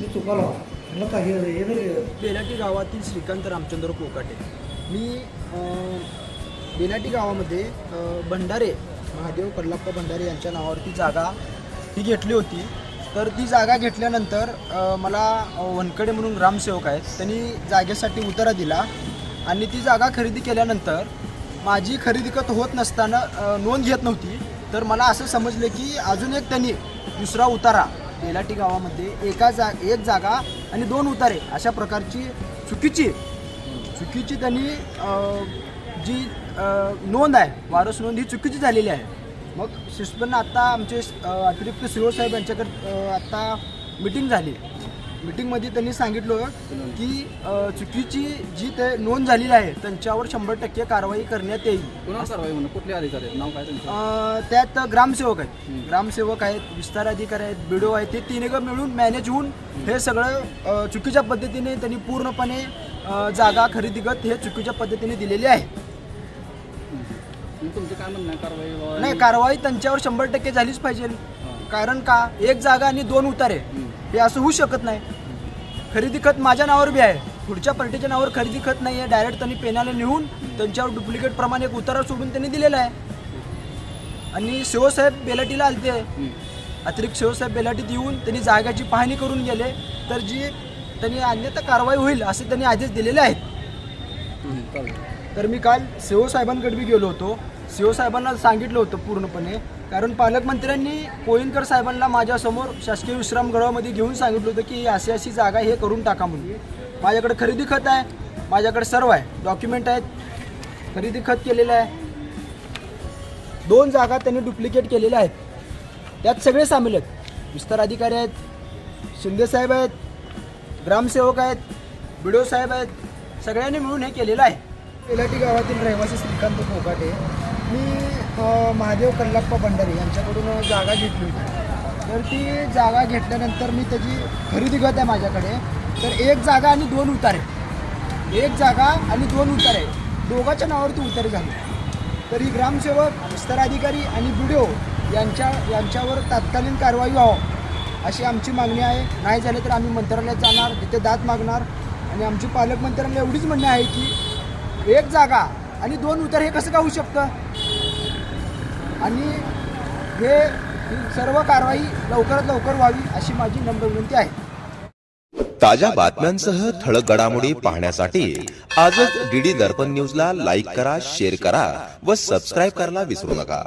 मी चुकालो म्हणलं काही हे नाही बेलाटी गावातील श्रीकांत रामचंद्र कोकाटे. मी बेलाटी गावामध्ये भंडारे महादेव कल्लाप्पा भंडारे यांच्या नावावरती जागा ही घेतली होती. तर ती जागा घेतल्यानंतर मला वनकडे म्हणून ग्रामसेवक आहेत त्यांनी जागेसाठी उतारा दिला. आणि ती जागा खरेदी केल्यानंतर माझी खरेदी खत होत नसताना नोंद घेत नव्हती. तर मला असं समजलं की अजून एक त्यांनी दुसरा उतारा बेलाटी गावामध्ये एका जा एक जागा आणि दोन उतारे अशा प्रकारची चुकीची चुकीची त्यांनी जी नोंद आहे वारस नोंद ही चुकीची झालेली आहे. मग शिस्तपणे आत्ता आमचे अतिरिक्त सी साहेब यांच्याकडे आत्ता मिटिंग झाली. मिटिंगमध्ये त्यांनी सांगितलं की चुकीची जी ते नोंद झालेली आहे त्यांच्यावर शंभर टक्के कारवाई करण्यात येईल. कुणावर कारवाई म्हणून कुठले अधिकारी आहेत? नाव काय त्यांचं? अं, त्यात ग्रामसेवक आहेत. ग्रामसेवक आहेत विस्तार अधिकारी आहेत बीडो आहेत ते तिने मिळून मॅनेज होऊन हे सगळं अं, चुकीच्या पद्धतीने त्यांनी पूर्णपणे अं, जागा खरेदीगत हे चुकीच्या पद्धतीने दिलेली आहे. मग तुमचं काय म्हणणं आहे? कारवाई बाबा? नाही कारवाई त्यांच्यावर शंभर टक्के झालीच पाहिजे. कारण का? एक जागा आणि दोन उतारे. हे असं होऊ शकत नाही. खरेदी खत माझ्या नावावर बी आहे. पुढच्या पार्टीच्या नावावर खरेदी खत नाही आहे. डायरेक्ट त्यांनी पेनाला नेऊन त्यांच्यावर डुप्लिकेट प्रमाणे एक उतारा सोडून त्यांनी दिलेला आहे. आणि शिवसाहेब बेलाटीला आलते. अतिरिक्त शिवसाहेब बेलाटीत येऊन त्यांनी जागाची पाहणी करून गेले. तर जी त्यांनी अन्यथा कारवाई होईल असे त्यांनी आदेश दिलेले आहेत. तर मी काल सीओ साहेबांकडे बी गेलो होतो. सीओ साहेबांना सांगितलं होतं पूर्णपणे. कारण पालकमंत्र्यांनी कोळीनकर साहेबांना माझ्यासमोर शासकीय विश्रामगृहामध्ये घेऊन सांगितलं होतं की अशी अशी जागा हे करून टाका म्हणून. माझ्याकडे खरेदी खत आहे माझ्याकडे सर्व आहे डॉक्युमेंट आहेत खरेदी खत केलेलं आहे. दोन जागा त्यांनी डुप्लिकेट केलेल्या आहेत. त्यात सगळे सामील आहेत. विस्तार अधिकारी आहेत शिंदेसाहेब आहेत ग्रामसेवक आहेत बिडो साहेब आहेत सगळ्यांनी मिळून हे केलेलं आहे. पेलाटी गावातील रहिवासी श्रीकांत फोकाटे मी महादेव कल्लाप्पा भंडारे यांच्याकडून जागा घेतली होती. तर ती जागा घेतल्यानंतर मी त्याची खरेदी खत आहे माझ्याकडे. तर एक जागा आणि दोन उतारे. एक जागा आणि दोन उतारे. दोघाच्या नावावरती उतारे झाले. तर ही ग्रामसेवक विस्तार आणि बी यांच्या यांच्यावर तात्कालीन कारवाई व्हावं अशी आमची मागणी आहे. नाही झाले तर आम्ही मंत्रालयात जाणार तिथे दात मागणार. आणि आमची पालकमंत्र्यांना एवढीच म्हणणे आहे की एक जागा आणि दोन उतार हे कसं का होऊ शकतं? आणि हे ही सर्व कारवाई लवकरात लवकर व्हावी अशी माझी नम्र विनंती आहे. ताज्या बातम्यांसह ठळक घडामोडी पाहण्यासाठी आजच डीडी दर्पण न्यूजला लाईक करा शेअर करा व सबस्क्राईब करायला विसरू नका.